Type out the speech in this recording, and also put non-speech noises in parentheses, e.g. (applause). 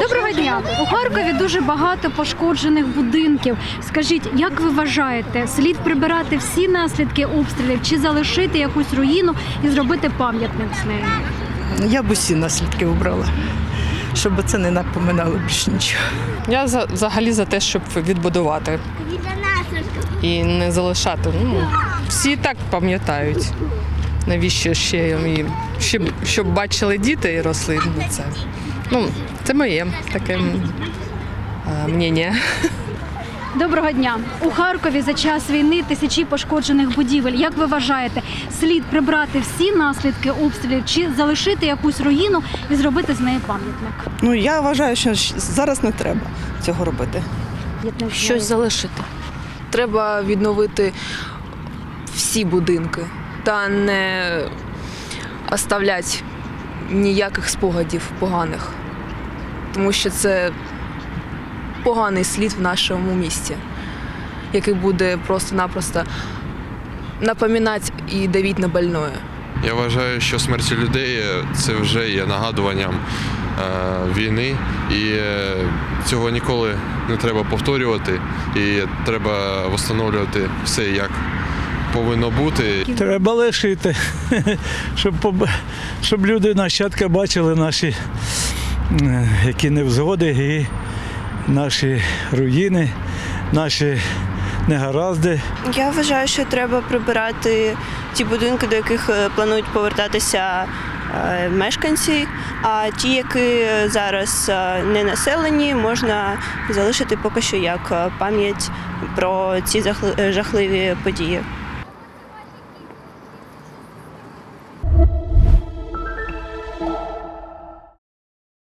Доброго дня. У Харкові дуже багато пошкоджених будинків. Скажіть, як ви вважаєте, слід прибирати всі наслідки обстрілів чи залишити якусь руїну і зробити пам'ятник з нею? Я б усі наслідки обрала, щоб це не напоминало більш нічого. Я за, взагалі за те, щоб відбудувати і не залишати. Ну, всі і так пам'ятають. Навіщо ще їм? Щоб, щоб бачили діти і росли на це. Ну, це моє таке а, мнення. Доброго дня. У Харкові за час війни тисячі пошкоджених будівель. Як ви вважаєте, слід прибрати всі наслідки обстрілів чи залишити якусь руїну і зробити з неї пам'ятник? Ну я вважаю, що зараз не треба цього робити. Я не знаю. Щось залишити. Треба відновити всі будинки та не оставляти ніяких спогадів поганих. Тому що це поганий слід в нашому місті, який буде просто-напросто напоминати і давити на больное. Я вважаю, що смерті людей е, це вже є нагадуванням е, війни, і е, цього ніколи не треба повторювати. І треба встановлювати все як повинно бути. Треба лишити, (laughs) щоб, поб- щоб люди нащадки бачили наші е, які невзгоди і наші руїни, наші негаразди. Я вважаю, що треба прибирати ті будинки, до яких е, планують повертатися е, мешканці, а ті, які зараз не населені, можна залишити поки що як пам'ять про ці жахливі події.